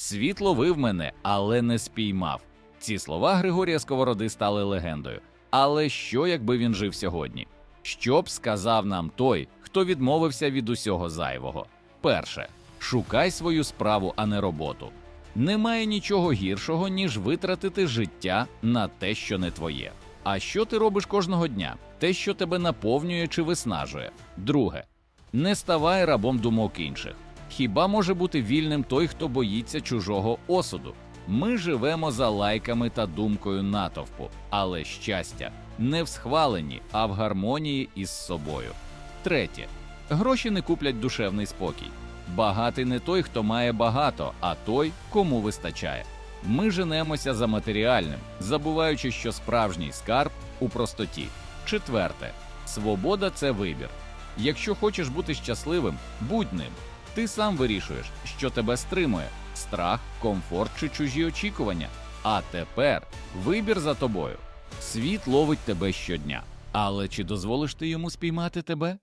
Світ ловив мене, але не спіймав. Ці слова Григорія Сковороди стали легендою. Але що, якби він жив сьогодні? Що б сказав нам той, хто відмовився від усього зайвого? Перше, шукай свою справу, а не роботу. Немає нічого гіршого, ніж витратити життя на те, що не твоє. А що ти робиш кожного дня? Те, що тебе наповнює чи виснажує. Друге, не ставай рабом думок інших. Хіба може бути вільним той, хто боїться чужого осуду? Ми живемо за лайками та думкою натовпу, але щастя не в схваленні, а в гармонії із собою. Третє, гроші не куплять душевний спокій. Багатий не той, хто має багато, а той, кому вистачає. Ми женемося за матеріальним, забуваючи, що справжній скарб у простоті. Четверте, свобода це вибір. Якщо хочеш бути щасливим, будь ним. Ти сам вирішуєш, що тебе стримує страх, комфорт чи чужі очікування. А тепер вибір за тобою. Світ ловить тебе щодня. Але чи дозволиш ти йому спіймати тебе?